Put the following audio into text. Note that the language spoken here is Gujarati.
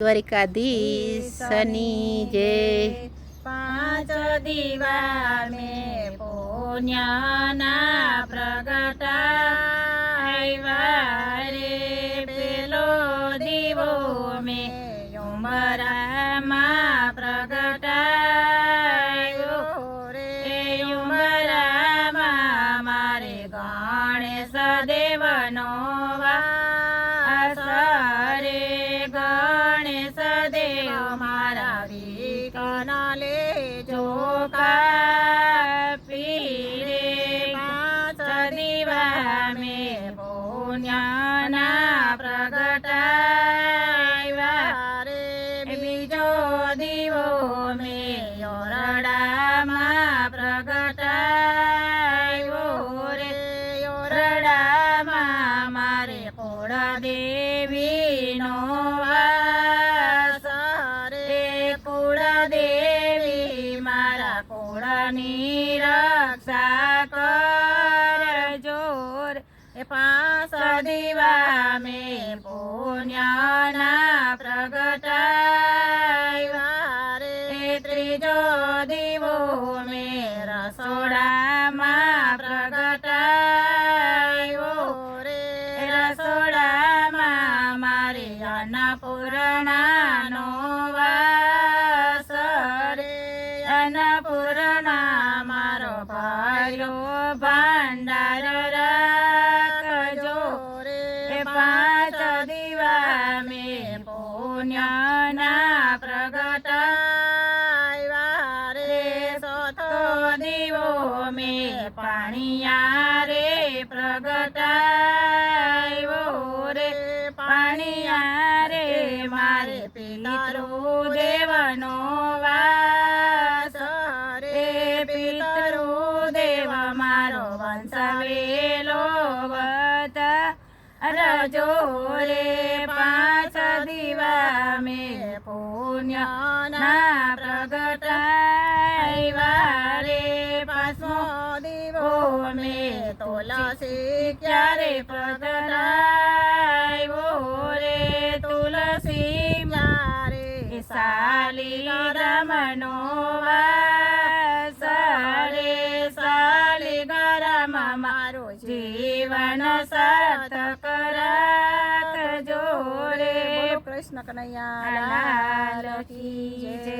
દ્વારિકાધીશની જય પાંચ દીવા મે પુણ્યના પ્રગટાવ્યા રે પેલો દીવો મે ઉમરામાં મારા વિકના લે જોકા પીરે પાંચ દીવા મે પુણ્યના પ્રગટાવ્યા રે બીજો દીવો મે યોરડામાં પ્રગટાવ્યો રે યોરડામાં મારે કોળ દેવીનો કુળની રક્ષા કરજો એ પાંચ દીવા મે પુણ્યના પ્રગટાવ્યા રે ત્રીજો દીવો મે રસોડામાં પ્રગટાવ્યો રે રસોડામાં મારી અન્નપૂર્ણાનો અન્નપૂર્ણા મારો ભાર્યો ભાંડાર રાખજો. રે પાંચ દીવા મે પુણ્યના પ્રગટાવ્યા રે. સોતો દીવો મે પાણીયા રે પ્રગટાવ્યો રે. પાણીયા રે મારે પિતરો દેવનો વંશવેલો વતા રજો રે પાંચ દીવા મે પુણ્ય ના પ્રગટાવ્યા રે પાસો દીવો મે તુલસી ક્યારે પ્રગટાવ્યો રે? તુલસી મારે સાલી મારો જીવન સાર્થક રાખજો રે કૃષ્ણ કનૈયા લાલ કી જય.